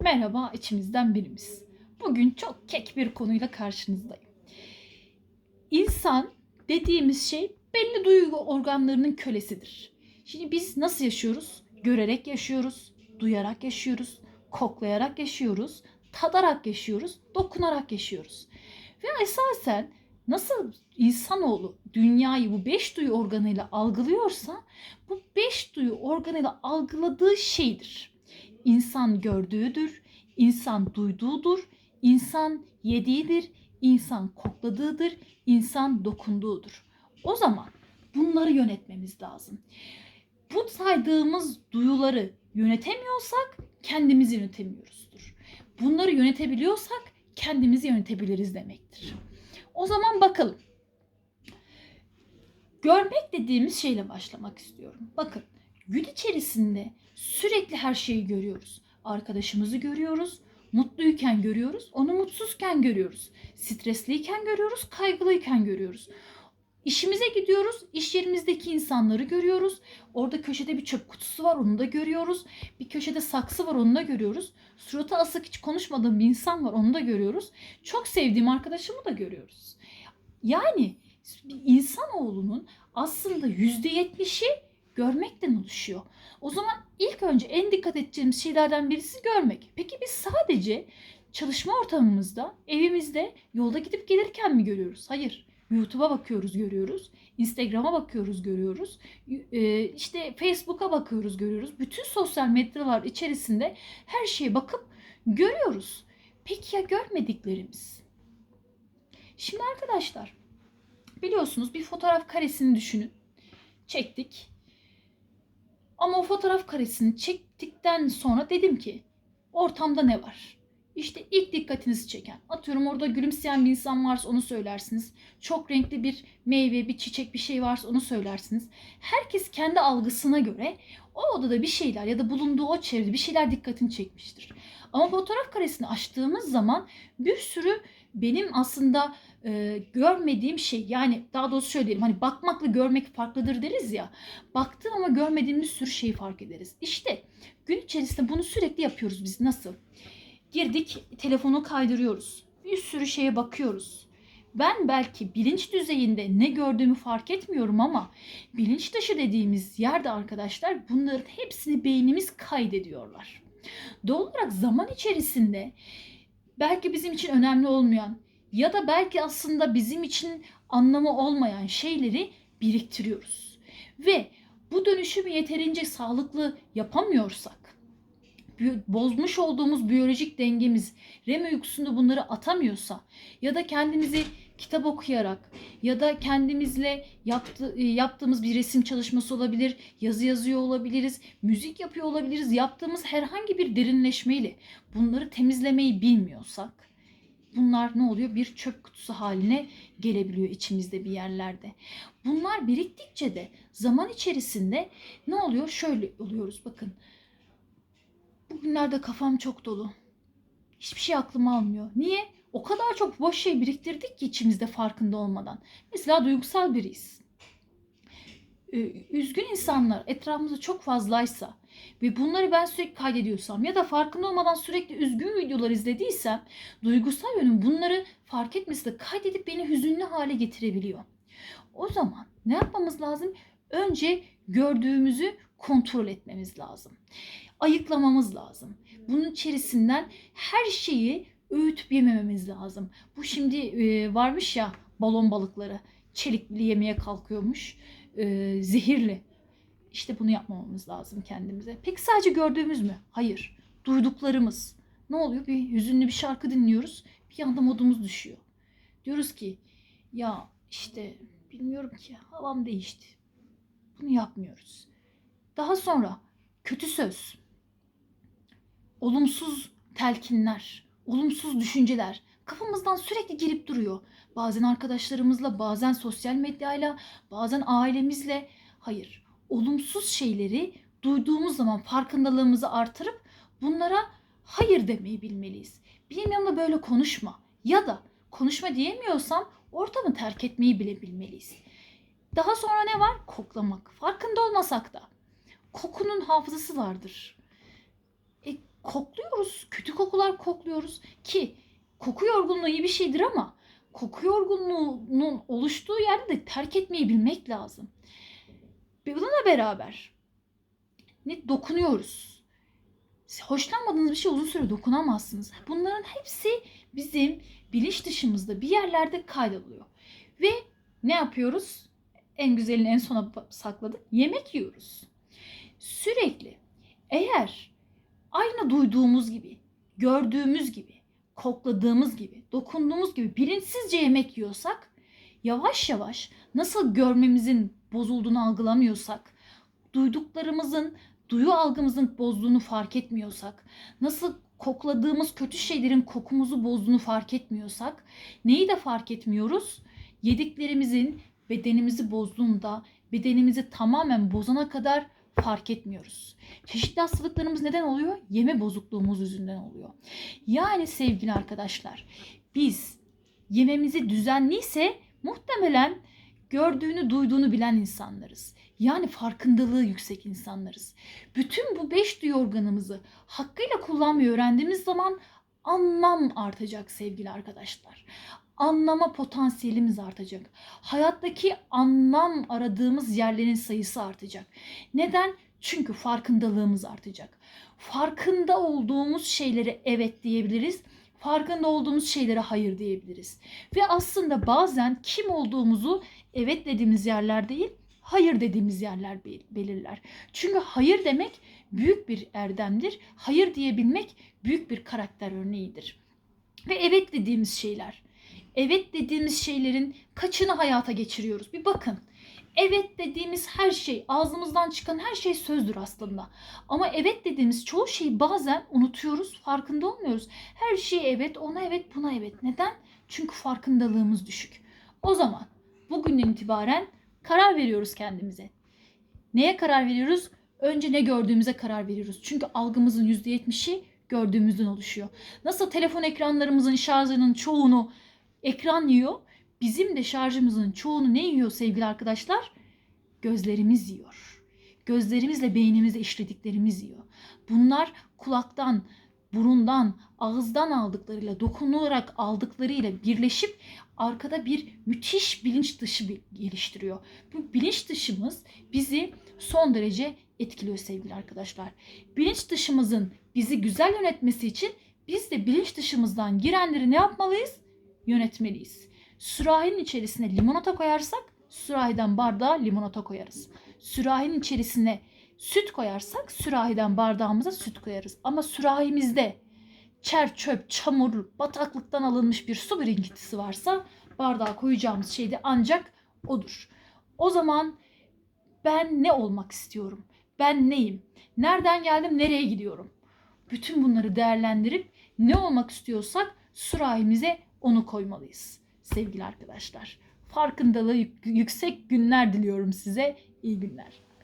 Merhaba içimizden birimiz. Bugün çok kek bir konuyla karşınızdayım. İnsan dediğimiz şey belli duygu organlarının kölesidir. Şimdi biz nasıl yaşıyoruz? Görerek yaşıyoruz, duyarak yaşıyoruz, koklayarak yaşıyoruz, tadarak yaşıyoruz, dokunarak yaşıyoruz. Ve esasen nasıl insanoğlu dünyayı bu beş duyu organıyla algılıyorsa bu beş duyu organıyla algıladığı şeydir. İnsan gördüğüdür, insan duyduğudur, insan yediğidir, insan kokladığıdır, insan dokunduğudur. O zaman bunları yönetmemiz lazım. Bu saydığımız duyuları yönetemiyorsak kendimizi yönetemiyoruzdur. Bunları yönetebiliyorsak kendimizi yönetebiliriz demektir. O zaman bakalım. Görmek dediğimiz şeyle başlamak istiyorum. Bakın gün içerisinde sürekli her şeyi görüyoruz. Arkadaşımızı görüyoruz, mutluyken görüyoruz, onu mutsuzken görüyoruz. Stresliyken görüyoruz, kaygılıyken görüyoruz. İşimize gidiyoruz, iş yerimizdeki insanları görüyoruz. Orada köşede bir çöp kutusu var, onu da görüyoruz. Bir köşede saksı var, onu da görüyoruz. Suratı asık hiç konuşmadığım bir insan var, onu da görüyoruz. Çok sevdiğim arkadaşımı da görüyoruz. Yani insanoğlunun aslında yüzde yetmişi görmekten oluşuyor. O zaman ilk önce en dikkat edeceğimiz şeylerden birisi görmek. Peki biz sadece çalışma ortamımızda, evimizde, yolda gidip gelirken mi görüyoruz? Hayır. YouTube'a bakıyoruz, görüyoruz. Instagram'a bakıyoruz, görüyoruz. Ee, işte Facebook'a bakıyoruz, görüyoruz. Bütün sosyal medyalar içerisinde her şeye bakıp görüyoruz. Peki ya görmediklerimiz? Şimdi arkadaşlar biliyorsunuz bir fotoğraf karesini düşünün. Çektik. Ama o fotoğraf karesini çektikten sonra dedim ki ortamda ne var? İşte ilk dikkatinizi çeken. Atıyorum orada gülümseyen bir insan varsa onu söylersiniz. Çok renkli bir meyve, bir çiçek, bir şey varsa onu söylersiniz. Herkes kendi algısına göre o odada bir şeyler ya da bulunduğu o çevrede bir şeyler dikkatini çekmiştir. Ama fotoğraf karesini açtığımız zaman bir sürü benim aslında e, görmediğim şey yani daha doğrusu şöyle diyelim hani bakmakla görmek farklıdır deriz ya. Baktığım ama görmediğimiz sürü şeyi fark ederiz. İşte gün içerisinde bunu sürekli yapıyoruz biz nasıl? Girdik telefonu kaydırıyoruz. Bir sürü şeye bakıyoruz. Ben belki bilinç düzeyinde ne gördüğümü fark etmiyorum ama bilinç dışı dediğimiz yerde arkadaşlar bunların hepsini beynimiz kaydediyorlar. Doğal olarak zaman içerisinde belki bizim için önemli olmayan ya da belki aslında bizim için anlamı olmayan şeyleri biriktiriyoruz. Ve bu dönüşümü yeterince sağlıklı yapamıyorsak bozmuş olduğumuz biyolojik dengemiz REM uykusunda bunları atamıyorsa ya da kendimizi kitap okuyarak ya da kendimizle yaptı, yaptığımız bir resim çalışması olabilir, yazı yazıyor olabiliriz, müzik yapıyor olabiliriz. Yaptığımız herhangi bir derinleşmeyle bunları temizlemeyi bilmiyorsak bunlar ne oluyor? Bir çöp kutusu haline gelebiliyor içimizde bir yerlerde. Bunlar biriktikçe de zaman içerisinde ne oluyor? Şöyle oluyoruz bakın. Bugünlerde kafam çok dolu. Hiçbir şey aklıma almıyor. Niye? O kadar çok boş şey biriktirdik ki içimizde farkında olmadan. Mesela duygusal biriyiz. Ee, üzgün insanlar etrafımızda çok fazlaysa ve bunları ben sürekli kaydediyorsam ya da farkında olmadan sürekli üzgün videolar izlediysem duygusal yönüm bunları fark etmesi de kaydedip beni hüzünlü hale getirebiliyor. O zaman ne yapmamız lazım? Önce gördüğümüzü kontrol etmemiz lazım. Ayıklamamız lazım. Bunun içerisinden her şeyi öğütüp yemememiz lazım. Bu şimdi e, varmış ya balon balıkları çelikli yemeye kalkıyormuş. E, zehirli. İşte bunu yapmamamız lazım kendimize. Peki sadece gördüğümüz mü? Hayır. Duyduklarımız. Ne oluyor? Bir hüzünlü bir şarkı dinliyoruz. Bir anda modumuz düşüyor. Diyoruz ki ya işte bilmiyorum ki havam değişti. Bunu yapmıyoruz. Daha sonra kötü söz, olumsuz telkinler, olumsuz düşünceler kafamızdan sürekli girip duruyor. Bazen arkadaşlarımızla, bazen sosyal medyayla, bazen ailemizle. Hayır, olumsuz şeyleri duyduğumuz zaman farkındalığımızı artırıp bunlara hayır demeyi bilmeliyiz. Benim yanımda böyle konuşma ya da konuşma diyemiyorsam ortamı terk etmeyi bile bilmeliyiz. Daha sonra ne var? Koklamak. Farkında olmasak da. Kokunun hafızası vardır. E, kokluyoruz ki koku yorgunluğu iyi bir şeydir ama koku yorgunluğunun oluştuğu yerde de terk etmeyi bilmek lazım. Bununla beraber ne dokunuyoruz. Hoşlanmadığınız bir şey uzun süre dokunamazsınız. Bunların hepsi bizim bilinç dışımızda bir yerlerde kaydoluyor. Ve ne yapıyoruz? En güzelini en sona sakladık. Yemek yiyoruz. Sürekli eğer aynı duyduğumuz gibi, gördüğümüz gibi, kokladığımız gibi, dokunduğumuz gibi bilinçsizce yemek yiyorsak yavaş yavaş nasıl görmemizin bozulduğunu algılamıyorsak, duyduklarımızın, duyu algımızın bozduğunu fark etmiyorsak, nasıl kokladığımız kötü şeylerin kokumuzu bozduğunu fark etmiyorsak, neyi de fark etmiyoruz? Yediklerimizin bedenimizi bozduğunda, bedenimizi tamamen bozana kadar fark etmiyoruz. Çeşitli hastalıklarımız neden oluyor? Yeme bozukluğumuz yüzünden oluyor. Yani sevgili arkadaşlar, biz yememizi düzenliyse muhtemelen gördüğünü, duyduğunu bilen insanlarız. Yani farkındalığı yüksek insanlarız. Bütün bu beş duyu organımızı hakkıyla kullanmayı öğrendiğimiz zaman anlam artacak sevgili arkadaşlar. Anlama potansiyelimiz artacak. Hayattaki anlam aradığımız yerlerin sayısı artacak. Neden? Çünkü farkındalığımız artacak. Farkında olduğumuz şeylere evet diyebiliriz. Farkında olduğumuz şeylere hayır diyebiliriz. Ve aslında bazen kim olduğumuzu evet dediğimiz yerler değil, hayır dediğimiz yerler bel- belirler. Çünkü hayır demek büyük bir erdemdir. Hayır diyebilmek büyük bir karakter örneğidir. Ve evet dediğimiz şeyler. Evet dediğimiz şeylerin kaçını hayata geçiriyoruz? Bir bakın. Evet dediğimiz her şey, ağzımızdan çıkan her şey sözdür aslında. Ama evet dediğimiz çoğu şeyi bazen unutuyoruz, farkında olmuyoruz. Her şeye evet, ona evet, buna evet. Neden? Çünkü farkındalığımız düşük. O zaman bugünden itibaren karar veriyoruz kendimize. Neye karar veriyoruz? Önce ne gördüğümüze karar veriyoruz. Çünkü algımızın %70'i gördüğümüzden oluşuyor. Nasıl telefon ekranlarımızın şarjının çoğunu ekran yiyor, bizim de şarjımızın çoğunu ne yiyor sevgili arkadaşlar? Gözlerimiz yiyor. Gözlerimizle beynimizle işlediklerimiz yiyor. Bunlar kulaktan, burundan, ağızdan aldıklarıyla, dokunarak aldıklarıyla birleşip arkada bir müthiş bilinç dışı geliştiriyor. Bu bilinç dışımız bizi son derece etkiliyor sevgili arkadaşlar. Bilinç dışımızın bizi güzel yönetmesi için biz de bilinç dışımızdan girenleri ne yapmalıyız? Yönetmeliyiz. Sürahinin içerisine limonata koyarsak sürahiden bardağa limonata koyarız. Sürahinin içerisine süt koyarsak sürahiden bardağımıza süt koyarız. Ama sürahimizde çer çöp, çamur, bataklıktan alınmış bir su birikintisi varsa bardağa koyacağımız şey de ancak odur. O zaman ben ne olmak istiyorum? Ben neyim? Nereden geldim? Nereye gidiyorum? Bütün bunları değerlendirip ne olmak istiyorsak sürahimize onu koymalıyız sevgili arkadaşlar. Farkındalığı yük- yüksek günler diliyorum size. İyi günler.